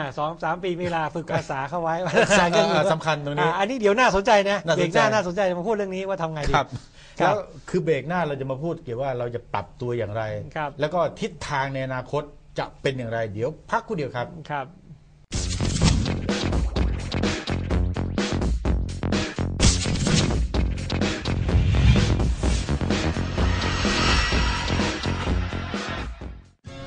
อ่าสองสามปีมีเวลาฝึกภาษาเข้าไว้อ่าสำคัญตรงนี้อ่าอันนี้เดี๋ยวน่าสนใจนะน่าสนใจเบรกหน้าน่าสนใจจะมาพูดเรื่องนี้ว่าทำไงดีครับครัแล้บวคือเบรกหน้าเราจะมาพูดเกี่ยวว่าเราจะปรับตัวอย่างไรครับแล้วก็ทิศทางในอนาคตจะเป็นอย่างไร เดี๋ยวพักครู่เดียวครับครับ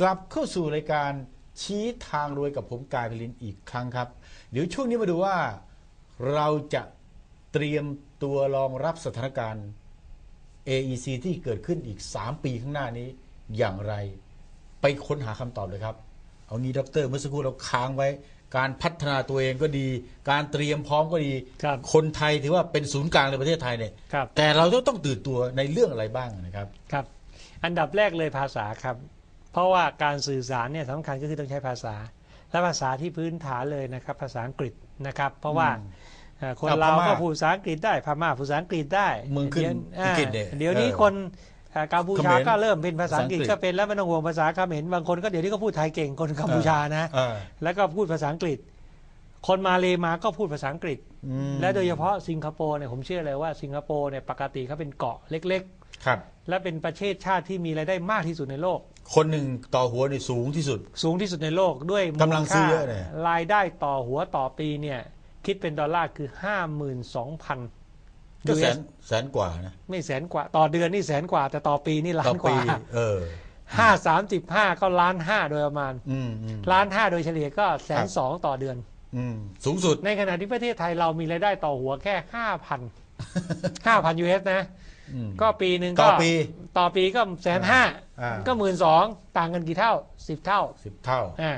กลับเข้าสู่รายการชี้ทางรวยกับผมกายพลินอีกครั้งครับ เดี๋ยวช่วงนี้มาดูว่าเราจะเตรียมตัวรองรับสถานการณ์ AEC ที่เกิดขึ้นอีก 3 ปีข้างหน้านี้อย่างไร ไปค้นหาคำตอบเลยครับ เอางี้ดรเมื่อสักครู่เราค้างไว้ การพัฒนาตัวเองก็ดี การเตรียมพร้อมก็ดีครับคนไทยถือว่าเป็นศูนย์กลางในประเทศไทยเนี่ยครับแต่เราต้องต้องตื่นตัวในเรื่องอะไรบ้างนะครับครับ อันดับแรกเลยภาษาครับ เพราะว่าการสื่อสารเนี่ยสำคัญก็คือต้องใช้ภาษา และภาษาที่พื้นฐานเลยนะครับ ภาษาอังกฤษนะครับ เพราะว่าอืมเอ่อคนเอาเราพม่าก็พูดภาษาอังกฤษได้พม่าพูดภาษาอังกฤษได้เมืองขึ้นดี๋ยวอังกฤษเนี่ยอ่าเดี๋ยวนี้เออคนเอ่อกัมพูชาเขมรก็เริ่มเป็นภาษาอังกฤษภาษาอังกฤษก็เป็นแล้วไม่ต้องห่วงภาษาเขมรบางคนก็เดี๋ยวนี้ก็พูดไทยเก่งคนกัมพูชานะเออแล้วก็พูดภาษาอังกฤษ คนมาเลมาก็พูดภาษาอังกฤษอืมและโดยเฉพาะสิงคโปร์เนี่ยผมเชื่อเลยว่าสิงคโปร์เนี่ยปกติเขาเป็นเกาะเล็กครับๆและเป็นประเทศชาติที่มีรายได้มากที่สุดในโลก คนหนึ่งต่อหัวนี่สูงที่สุด สูงที่สุดในโลกด้วยกำลังซื้อมูเยอะเนี่ยรายได้ต่อหัวต่อปีเนี่ยคิดเป็นดอลลาร์คือ 52,000ก็แสน US แสนกว่านะไม่แสนกว่า ต่อเดือนนี่แสนกว่า แต่ต่อปีนี่ล้าต่อนกปีว่าเออห้าสามสิบห้าก็ล้านห้าโดยประมาณอืมอืมล้านห้าโดยเฉลี่ยก็แสครันบสองต่อเดือนอืมสูงสุด ในขณะที่ประเทศไทยเรามีรายได้ต่อหัวแค่ห้าพันห้าพันยูเอสนะอืม ก็ปีหนึ่งต่ก็อปีต่อปีก็แสนห้าอ่าก็หมื่นสองต่างกันกี่เท่าสิบเท่าสิบเท่าอ่า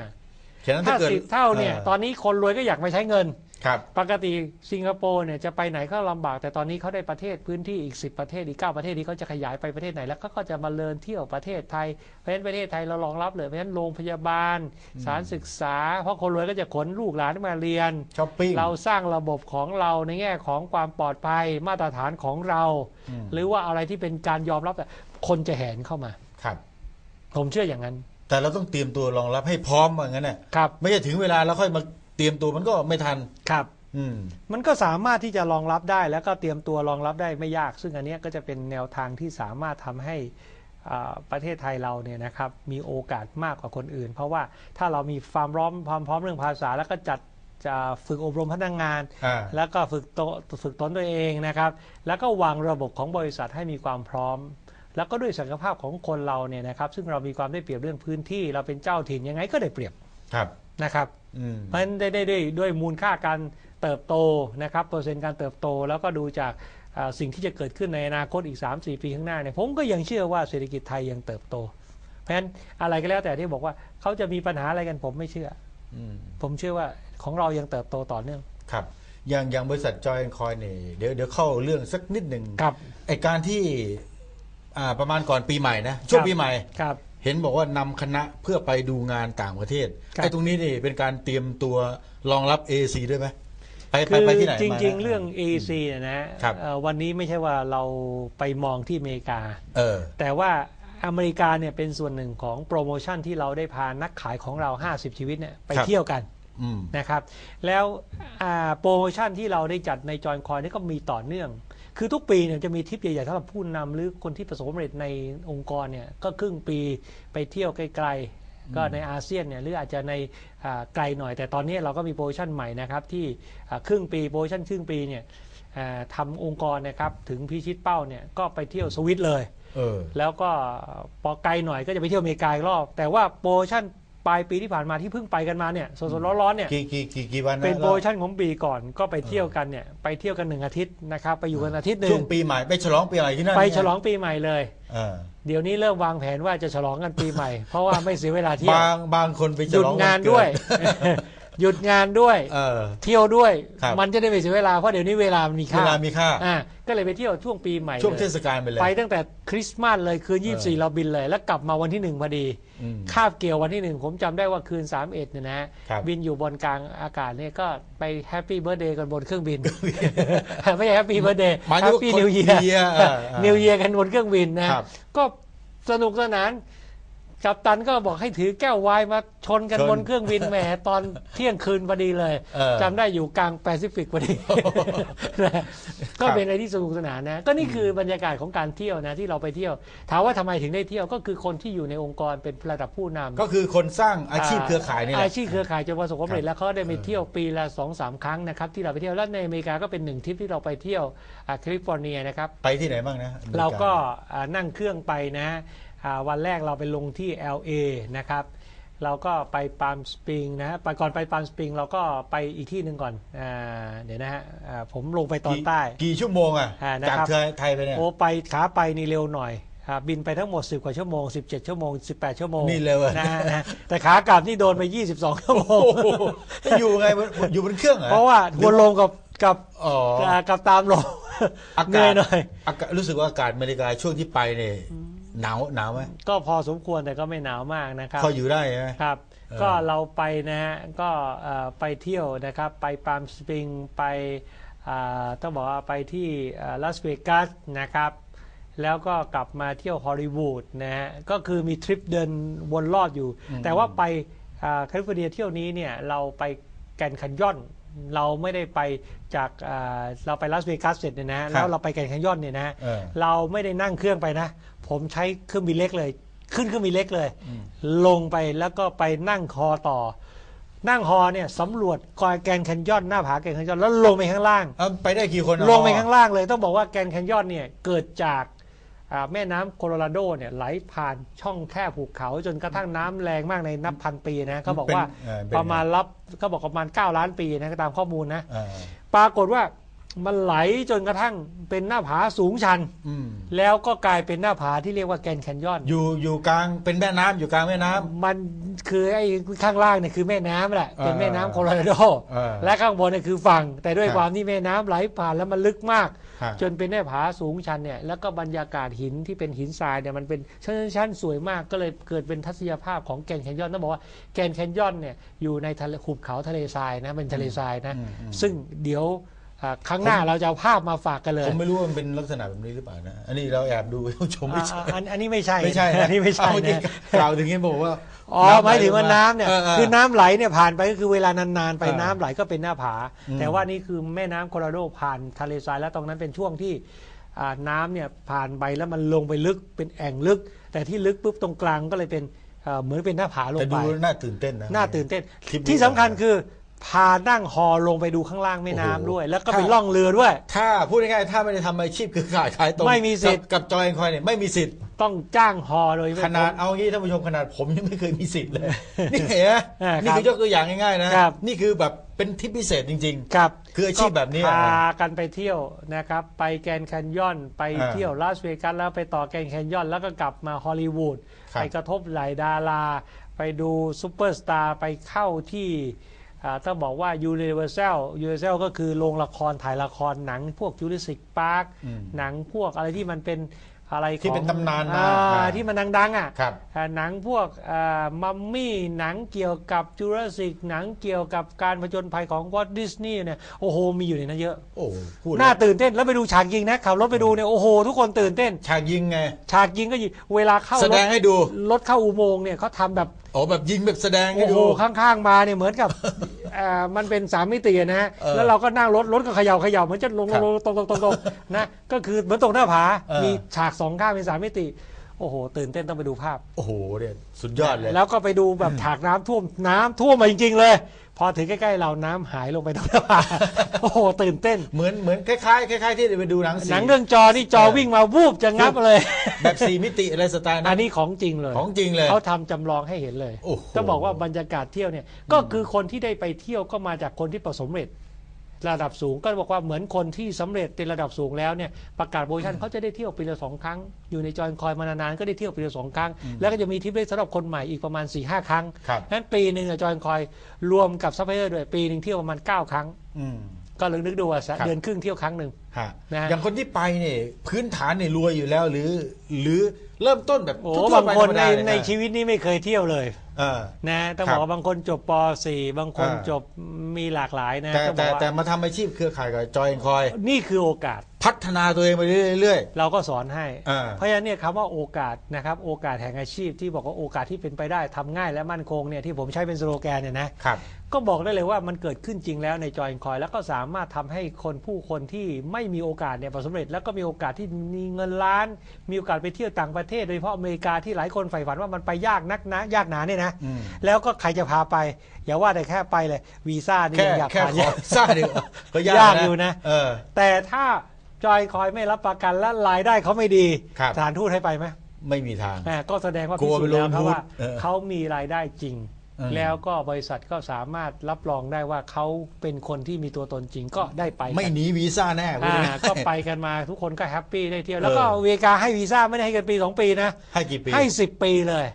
ฉะนั้นถ้าถ้าเกิดสิบเท่าเนี่ยตอนนี้คนรวยก็อยากมาใช้เงิน ครับปกติสิงคโปร์เนี่ยจะไปไหนก็ลำบาก แต่ตอนนี้เขาได้ประเทศพื้นที่อีก 10 ประเทศอีก 9 ประเทศนี้เขาจะขยายไปประเทศไหนแล้วก็จะมาเลินเที่ยวประเทศไทย เพราะฉะนั้นประเทศไทยเรารองรับเลยเพราะฉะนั้นโรงพยาบาล สถารศึกษา เพราะคนรวยก็จะขนลูกหลานมาเรียน ช้อปปิ้ง เราสร้างระบบของเราในแง่ของความปลอดภัยมาตรฐานของเรา อืม หรือว่าอะไรที่เป็นการยอมรับแต่คนจะแหนเข้ามา ครับ ผมเชื่ออย่างนั้นแต่เราต้องเตรียมตัวรองรับให้พร้อมว่างั้นน่ะครับ ไม่ใช่ถึงเวลาแล้วค่อยมา เตรียมตัวมันก็ไม่ทัน ครับ อืม มันก็สามารถที่จะรองรับได้ แล้วก็เตรียมตัวรองรับได้ไม่ยาก ซึ่งอันเนี้ยก็จะเป็นแนวทางที่สามารถทำให้อ่าประเทศไทยเราเนี่ยนะครับมีโอกาสมากกว่าคนอื่น เพราะว่าถ้าเรามีความพร้อมความพร้อมเรื่องภาษา แล้วก็จัดจะฝึกอบรมพนักงานอ่าแล้วก็ฝึกโตฝึกตนตัวเองนะครับ แล้วก็วางระบบของบริษัทให้มีความพร้อม แล้วก็ด้วยศักยภาพของคนเราเนี่ยนะครับ ซึ่งเรามีความได้เปรียบเรื่องพื้นที่ เราเป็นเจ้าถิ่นยังไงก็ได้เปรียบครับนะครับอืม เพราะฉะนั้นได้ได้ด้วยด้วยมูลค่าการเติบโตนะครับเปอร์เซ็นต์การเติบโตแล้วก็ดูจากอ่าสิ่งที่จะเกิดขึ้นในอนาคตอีก 3-4 ปีข้างหน้าเนี่ยผมก็ยังเชื่อว่าเศรษฐกิจไทยยังเติบโต เพราะฉะนั้นอะไรก็แล้วแต่ที่บอกว่าเขาจะมีปัญหาอะไรกันผมไม่เชื่ออืมผมเชื่อว่าของเรายังเติบโตต่อเนื่องครับอย่างอย่างบริษัทจอยคอยเนี่ยเดี๋ยวเดี๋ยวเข้าเรื่องสักนิดหนึ่งครับไอการที่อ่าประมาณก่อนปีใหม่นะช่วงปีใหม่ครับ เห็นบอกว่านำคณะเพื่อไปดูงานต่างประเทศครับไอ้ตรงนี้นี่เป็นการเตรียมตัวรองรับ AC ด้วยไหมไปไปคือไปที่ไหนจมาริงนะๆเรื่อง EC เนี่ยนะครับเอ่อวันนี้ไม่ใช่ว่าเราไปมองที่อเมริกาเออแต่ว่าอเมริกาเนี่ยเป็นส่วนหนึ่งของโปรโมชั่นที่เราได้พานักขายของเรา 50 ชีวิตเนี่ยไปครับเที่ยวกันอืมนะครับ แล้วอ่าโปรโมชั่นที่เราได้จัดในจอยคอยนี่ก็มีต่อเนื่อง คือทุกปีเนี่ยจะมีทริปใหญ่ๆสำหรับผู้นำหรือคนที่ประสบความสำเร็จในองค์กรเนี่ยก็ครึ่งปีไปเที่ยวไกลๆ ก็ในอาเซียนเนี่ยหรืออาจจะในไกลหน่อย แต่ตอนนี้เราก็มีโปรโมชั่นใหม่นะครับที่ครึ่งปีโปรโมชั่นครึ่งปีเนี่ยทำองค์กรนะครับถึงพิชิตเป้าเนี่ยก็ไปเที่ยวสวิตเลยเออแล้วก็พอไกลหน่อยก็จะไปเที่ยวอเมริกาอีกรอบ แต่ว่าโปรโมชั่น ลายปีที่ผ่านมาที่เพิ่งไปกันมาเนี่ยสดๆร้อนๆเนี่ยกี่กี่กี่กี่วันนะเป็นโปรโมชั่นของปีก่อนก็ไปเที่ยวกันเนี่ยไปเที่ยวกันหนึ่งอาทิตย์นะครับไปอยู่กันอาทิตย์หนึ่ช่วงงปีใหม่ไปฉลองปีอะไรที่นั่นไปเนี่ยฉลองปีใหม่เลยเออเดี๋ยวนี้เริ่มวางแผนว่าจะฉลองกันปีใหม่ เพราะว่าไม่เสียเวลาเที่ยวบางบางคนไปหฉยุดลองงานเกิด้วย หยุดงานด้วย เออ เที่ยวด้วย ครับมันจะได้ไม่เสียเวลา เพราะเดี๋ยวนี้เวลามันมีเวค่าลามีค่า อ่าก็เลยไปเที่ยวช่วงปีใหม่ช่วงเทเลยศกาลไปเลย ไปตั้งแต่คริสต์มาสเลยคืนเออ24 เราบินเลย แล้วกลับมาวันที่หนึ่งพอดี อืมคาบเกี่ยววันที่หนึ่งผมจำได้ว่าคืน 31เนี่ยนะฮะครับ บินอยู่บนกลางอากาศเนี่ยก็ไปแฮปปี้เบิร์ดเดย์กันบนเครื่องบิน ไม่ใช่แฮปปี้เบิร์ดเดย์หมายแฮถึงปว่าปี้คนนิวเยีย New Year เออเออนิวเยียกันบนเครื่องบินนะครับ ก็สนุกสนาน กัปตันก็บอกให้ถือแก้วไวน์มาชนกันชนบนเครื่องบินแหมตอนเที่ยงคืนพอดีเลยเออจำได้อยู่กลางแปซิฟิกพอดีนะก็เป็นอะไรที่สนุกสนานนะ ก็นี่คือบรรยากาศของการเที่ยวนะที่เราไปเที่ยว ถามว่าทำไมถึงได้เที่ยวก็คือคนที่อยู่ในองค์กรเป็นระดับผู้นำ ก็คือคนสร้างอาชีพเครือข่ายนี่แหละ อาชีพเครือข่ายจนประสบความสำเร็จครับแล้วเขาได้ไปเที่ยวปีละสองสามครั้งนะครับที่เราไปเที่ยวแล้วในอเมริกาก็เป็นหนึ่งทริปที่เราไปเที่ยวอ่าแคลิฟอร์เนียนะครับ ไปที่ไหนบ้างนะอมเราก็อ่านั่งเครื่องไปนะอ่า วันแรกเราไปลงที่ LA นะครับเราก็ไปปาล์มสปริงนะฮะไปก่อนไปปาล์มสปริงเราก็ไปอีกที่หนึ่งก่อนอาเดี๋ยวนะฮะอ่าผมลงไปตอนกี่ใต้ กี่ชั่วโมงอะอ่านะครับจากไทยไทยไปเนี่ยโอ้ไปขาไปนี่เร็วหน่อยอ่าบินไปทั้งหมด 10 กว่าชั่วโมง 17 ชั่วโมง 18 ชั่วโมง นี่เร็วอะนะฮะนะแต่ขากลับนี่โดนไป 22 ชั่วโมงโอ้โหแล้วอยู่ไงบนอยู่บนเครื่องเหรอเพราะว่าทัวร์ลงกับกับอ๋ออ่ากับตามลงอาเหนื่กาอยศหน่อยอากาศรู้สึกว่าอากาศอเมริกาช่วงที่ไปเนี่ย หนาวหนาวไหมก็พอสมควรแต่ก็ไม่หนาวมากนะครับพออยู่ได้ใช่ไหมครับเออก็เราไปนะฮะก็เอ่อไปเที่ยวนะครับ ไปปาล์มสปริงไปอ่าต้องบอกว่าไปที่ลาสเวกัสนะครับแล้วก็กลับมาเที่ยวฮอลลีวูดนะฮะก็คือมีทริปเดินวนรอดอยู่ แต่ว่าไปอ่าแคลิฟอร์เนียเที่ยวนี้เนี่ยเราไปแกรนด์แคันยอน เราไม่ได้ไปจากอ่าเราไปลาสเวกัสเสร็จเนี่ยนะแล้วเราไปแกรนด์แคนยอนเนี่ยนะเออเราไม่ได้นั่งเครื่องไปนะ ผมใช้เครื่องบินเล็กเลย ขึ้นเครื่องบินเล็กเลย ลงไปแล้วก็ไปนั่งคอต่อ นั่งฮอเนี่ยสำรวจกอยแกรนด์แคนยอนหน้าผาแกรนด์แคนยอนแล้วลงไปข้างล่าง เอาไปได้กี่คนอะลงไปข้างล่างเลย ต้องบอกว่าแกรนด์แคนยอนเนี่ยเกิดจากอ่าแม่น้ำโคโลราโดเนี่ยไหลผ่านช่องแคบภูเขา จนกระทั่งน้ำแรงมากในนับพันปีนะเขาบอกว่าเป็นเออเป็น ประมาณรับเขาบอกประมาณ 9 ล้านปีนะตามข้อมูลนะ เออปรากฏว่า มันไหลจนกระทั่งเป็นหน้าผาสูงชัน อืมแล้วก็กลายเป็นหน้าผาที่เรียกว่าแกรนด์แคนยอน อยู่อยู่กลางเป็นแม่น้ำอยู่กลางแม่น้ำ มันคือไอ้ข้างล่างเนี่ยคือแม่น้ำแหละเออเป็นแม่น้ำโคโลราโด เออและข้างบนเนี่ยคือฝั่ง แต่ด้วยครับ ความที่แม่น้ำไหลผ่านแล้วมันลึกมาก ฮะ จนเป็นหน้าผาสูงชันเนี่ย แล้วก็บรรยากาศหินที่เป็นหินทรายเนี่ยมันเป็นชั้นชั้นๆสวยมากก็เลยเกิดเป็นทัศนียภาพของแกรนด์แคนยอนต้องบอกว่าแกรนด์แคนยอนเนี่ยอยู่ในทะเลหุบเขาทะเลทรายนะเป็นทะเลทรายนะ อืมอืม ซึ่งเดี๋ยวอ่า ครั้งหน้าเราจะเอาภาพมาฝากกันเลย ผมไม่รู้ว่ามันเป็นลักษณะแบบนี้หรือเปล่านะ อันนี้เราแอบดูชมไม่ใช่อ่าอันอันนี้ไม่ใช่ ไม่ใช่ะอันนี้ไม่ใช่เอาเมื่อกี้นะกล่าวถึงนี้บอกว่า อ๋อหมายถึงว่าน้ำเนี่ยออออคือน้ำไหลเนี่ยผ่านไปก็คือเวลานานๆไปเออน้ำไหลก็เป็นหน้าผาอืมแต่ว่านี่คือแม่น้ำโคโลราโดผ่านทะเลทรายแล้วตรงนั้นเป็นช่วงที่อ่าน้ำเนี่ยผ่านไปแล้วมันลงไปลึกเป็นแอ่งลึก แต่ที่ลึกปุ๊บตรงกลางก็เลยเป็นเอ่อเหมือนเป็นหน้าผาลงแต่ไปดูน่าตื่นเต้นนะ น่าตื่นเต้นคลิปนี้ที่สำคัญคือ พานั่งฮอลงไปดูข้างล่างแม่น้ำโอ้โหด้วย แล้วก็ไปถ้าล่องเรือด้วย ถ้าพูดง่ายๆถ้าไม่ได้ทำอาชีพคือขายขายตรงไม่มีสิทธิ์ กับกับจอยคอยเนี่ยไม่มีสิทธิ์ ต้องจ้างฮอโดยไม่ ขนาดเอางี้ท่านผู้ชมขนาดผมยังไม่เคยมีสิทธิ์เลย นี่เห็นไหมอ่าครับนี่คือยกตัวอย่างง่ายๆนะครับ นี่คือแบบเป็นทิปพิเศษจริง ครับคืออาชีพแบบนี้ก็อะพากันไปเที่ยวนะครับ ไปแกรนด์แคนยอน ไปอ่าเที่ยวลาสเวกัสแล้วไปต่อแกรนด์แคนยอน แล้วก็กลับมาฮอลลีวูดครับ ไปกระทบไหลดารา ไปดูซูเปอร์สตาร์ไปเข้าที่อ่า ต้องบอกว่า Universal Universal ก็คือโรงละครถ่ายละครหนังพวก Jurassic Park อืมหนังพวกอะไรที่มันเป็นอะไรที่ของเป็นตำนานมาอ่อ่าที่มันดังๆอะครับอ่าหนังพวกมัมมี่หนังเกี่ยวกับจูราสสิกหนังเกี่ยวกับการผจญภัยของวอ t ดิสนีย์เนี่ยโอ้โหมีอยู่ในนั้นเยอะโอ้พูดน่าแล้วตื่นเต้นแล้วไปดูฉากยิงนะขับรถไปดูเนี่ยโอ้โหทุกคนตื่นเต้น ฉากยิงไงฉากยิงก็ยิงเวลาเข้าแสรดถงให้ดูรถเข้าอุโมงค์เนี่ยเขาทำแบบโอ้แบบยิงแบบแสดงให้โอ้โหดู ข้างๆมาเนี่ยเหมือนกับอ่ามันเป็นสามมิตินะฮะเออแล้วเราก็นั่งรถรถก็เขย่าเขย่าเหมือนจะลงครับลงตรงตรงตรงตรงนะก็คือเหมือนตกหน้าผา เออ มีฉากสองข้างเป็นสามมิติ โอ้โห ตื่นเต้นต้องไปดูภาพ โอ้โหเนี่ยสุดยอดเลย แล้วก็ไปดูแบบฉากน้ำท่วมน้ำท่วมมาจริง ๆ เลย พอถึงใกล้ๆเราน้ำหายลงไปตรงหน้าผาโอ้โหตื่นเต้น เหมือนเหมือนคล้ายๆคล้ายๆที่ไปดูหนังสีหนังเรื่องจอนี่จอวิ่งมาวูบจะงับเลย แบบสี่มิติอะไรสไตล์อันั้นนนี้ของจริงเลยของจริงเลยเขาทำจำลองให้เห็นเลยโอ้โหต้องบอกว่าบรรยากาศเที่ยวเนี่ยก็คือคนที่ได้ไปเที่ยวก็มาจากคนที่ประสบความสำเร็จ ระดับสูงก็บอกว่าเหมือนคนที่สำเร็จในระดับสูงแล้วเนี่ยประกาศโปรโมชั่นเขาจะได้เที่ยวปีละสองครั้ง อยู่ในจอยคอยมานานๆก็ได้เที่ยวปีละสองครั้ง แล้วก็จะมีทริปได้สำหรับคนใหม่อีกประมาณ4ี่ห้าครั้งครับนั้นปีหนึ่งจอยคอยรวมกับซัพพลายเออร์ด้วยปีหนึ่งเที่ยวประมาณ9ครั้งอืมก็ลองนึกดูว่าครับเดือนครึ่งเที่ยวครั้งหนึ่งฮะนะอย่างคนที่ไปเนี่ยพื้นฐานเนี่ยรวยอยู่แล้วหรือ หรือเริ่มต้นแบบโอ้ทั่วๆบางไปคนธรรมในดาเลยในนะชีวิตนี้ไม่เคยเที่ยวเลยเออ นะต้องครับบอกว่าบางคนจบป .4 บางคนอ่า จบมีหลากหลายนะแต่ต้องบแต่อกว่าแต่มาทำอาชีพเครือข่ายกับจอยคอย นี่คือโอกาสพัฒนาตัวเองไปเรื่อย เราก็สอนให้ อ่า เพราะฉะนั้นเนี่ยคำว่าโอกาสนะครับโอกาสแห่งอาชีพที่บอกว่าโอกาสที่เป็นไปได้ทำง่ายและมั่นคงเนี่ยที่ผมใช้เป็นสโลแกนเนี่ยนะ ๆ ครับ ก็บอกได้เลยว่ามันเกิดขึ้นจริงแล้วในจอยคอยแล้วก็สามารถทำให้คนผู้คนที่ไม่มีโอกาสเนี่ยประสบความสำเร็จแล้วก็มีโอกาสที่มีเงินล้าน มีโอกาสไปเที่ยวต่างประเทศ โดยเฉพาะอเมริกาที่หลายคนใฝ่ฝันว่ามันไปยากนักนะยากหนาเนี่ยนะอืมแล้วก็ใครจะพาไป อย่าว่าแต่แค่ไปเลยวีซ่านี่แค่ยังอยากแค่ผ่านขยาอกสร้างเดียวก็ยากยากอยู่นะเออแต่ถ้าจอยคอยไม่รับประกันและรายได้เขาไม่ดีครับสถานทูตให้ไปไหมไม่มีทางอ่าก็แสดงว่ากลัพิวสูจน์แล้วไปลงครับทุนว่าเออเขามีรายได้จริงเออ แล้วก็บริษัทก็สามารถรับรองได้ว่าเขาเป็นคนที่มีตัวตนจริงก็ได้ไปกันไม่หนีวีซ่าแน่พูดอ่าง่ายๆก็ไปกันมาทุกคนก็แฮปปี้ได้เที่ยวแล้วก็เอออเมริกาให้วีซ่าไม่ได้ให้กันปีสองปีนะให้กี่ปีให้สิบปีเลย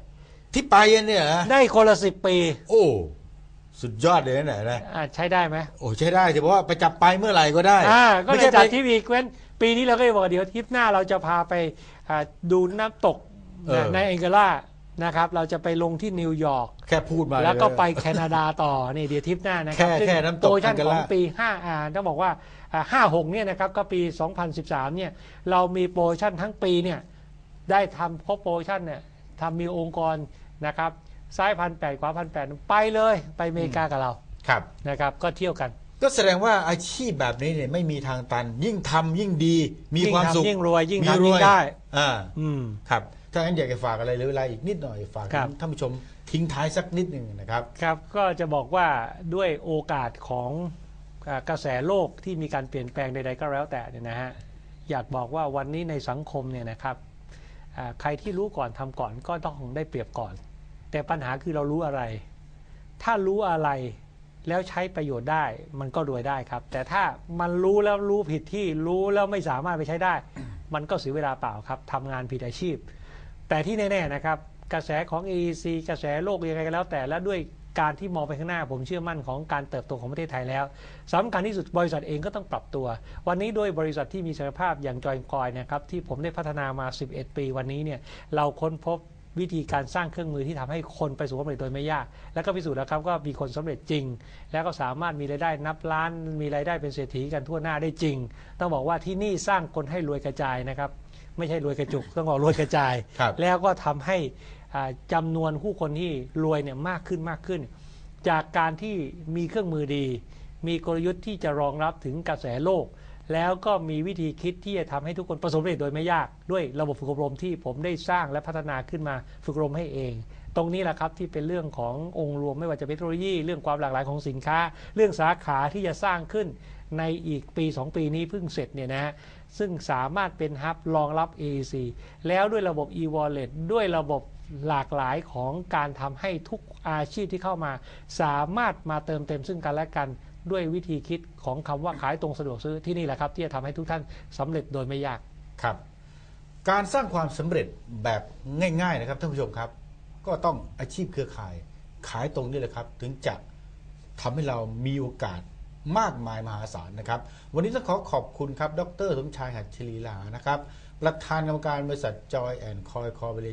ที่ไปเนี่ยนะได้คนละสิบปี โอ้สุดยอดเลยนะเนี่ยนะอ่าใช้ได้ไหมโอ้ใช้ได้แต่ว่าไปจับไปเมื่อไหร่ก็ได้อ่าก็ไม่เลยใช่จัดไปทริปอีกเว้นปีนี้เราก็เลยบอกเดี๋ยวทริปหน้าเราจะพาไปอ่าดูน้ำตกเออนะในแองเกล่า นะครับ เราจะไปลงที่นิวยอร์กแค่พูดมาแล้วก็เยไปแคนาดาต่อนี่เดี๋ยวทริปหน้านะครัแค่ซึ่งแค่น้ำตกโปรโมชั่นอังกฤษของปี5อ่าต้องบอกว่าห้าหกเนี่ยนะครับก็ปี 2013 เนี่ยเรามีโปรโมชั่นทั้งปีเนี่ยได้ทำครบโปรโมชั่นเนี่ยทำมีองค์กรนะครับซ้ายพันแปดขวาพันแปดไปเลยไปอเมริกากับเราครับนะครับ ก็เที่ยวกัน ก็แสดงว่าอาชีพแบบนี้เนี่ยไม่มีทางตัน ยิ่งทำยิ่งดี มียิ่งความทำสุขยิ่งรวยยิ่งมีทำยิ่งได้อ่าอืมครับ ถ้างั้นอยากจะฝากอะไรหรือเวลาอีกนิดหน่อยฝากครับ ท่านผู้ชมทิ้งท้ายสักนิดหนึ่งนะครับ ครับก็จะบอกว่าด้วยโอกาสของอากระแสโลกที่มีการเปลี่ยนแปลงใดๆก็แล้วแต่เนี่ยนะฮะอยากบอกว่าวันนี้ในสังคมเนี่ยนะครับอ่าใครที่รู้ก่อนทำก่อนก็ต้องได้เปรียบก่อน แต่ปัญหาคือเรารู้อะไร ถ้ารู้อะไรแล้วใช้ประโยชน์ได้มันก็รวยได้ครับ แต่ถ้ามันรู้แล้วรู้ผิดที่รู้แล้วไม่สามารถไปใช้ได้ มันก็เสียเวลาเปล่าครับทำงานผิดอาชีพ แต่ที่แน่ๆนะครับกระแสของ AEC กระแสโลกยังไงก็แล้ว แต่และด้วยการที่มองไปข้างหน้าผมเชื่อมั่นของการเติบโตของประเทศไทยแล้วสำคัญที่สุดบริษัทเองก็ต้องปรับตัว วันนี้ด้วยบริษัทที่มีศักยภาพอย่างจอยคอยนะครับที่ผมได้พัฒนามา 11 ปีวันนี้เนี่ยเราค้นพบวิธีการสร้างเครื่องมือที่ทำให้คนไปสู่ความสำเร็จโดยไม่ยาก แล้วก็พิสูจน์แล้วครับก็มีคนสำเร็จจริง แล้วก็สามารถมีรายได้นับล้าน มีรายได้เป็นเศรษฐีกันทั่วหน้าได้จริง ต้องบอกว่าที่นี่สร้างคนให้รวยกระจายนะครับ ไม่ใช่รวยกระจุกต้องบอกรวยกระจาย ครับ แล้วก็ทำให้อ่าจำานวนผู้คนที่รวยเนี่ยมากขึ้นมากขึ้น จากการที่มีเครื่องมือดี มีกลยุทธ์ที่จะรองรับถึงกระแสโลก แล้วก็มีวิธีคิดที่จะทำให้ทุกคนประสบความสำเร็จโดยไม่ยากด้วยระบบฝึกอบรมที่ผมได้สร้างและพัฒนาขึ้นมาฝึกอบรมให้เอง ตรงนี้แหละครับที่เป็นเรื่องขององค์รวมไม่ว่าจะเป็นเทคโนโลยี เรื่องความหลากหลายของสินค้า เรื่องสาขาที่จะสร้างขึ้นในอีกปี 2 ปีนี้เพิ่งเสร็จเนี่ยนะฮะ ซึ่งสามารถเป็นฮับรองรับ AEC แล้วด้วยระบบ e-wallet ด้วยระบบหลากหลายของการทำให้ทุกอาชีพที่เข้ามา สามารถมาเติมเต็มซึ่งกันและกันด้วยวิธีคิดของคำว่าขายตรงสะดวกซื้อที่นี่แหละครับ ที่จะทำให้ทุกท่านสำเร็จโดยไม่ยากครับ การสร้างความสำเร็จแบบง่ายๆนะครับท่านผู้ชมครับ ก็ต้องอาชีพเครือข่าย ขายตรงนี่แหละครับ ถึงจะทำให้เรามีโอกาส มากมายมหาศาลนะครับ วันนี้ต้องขอขอบคุณครับ ดรสมชายหัตถลีลานะครับ ประธานกรรมการบริษัทจอยแอนคอยคอร์ปอเร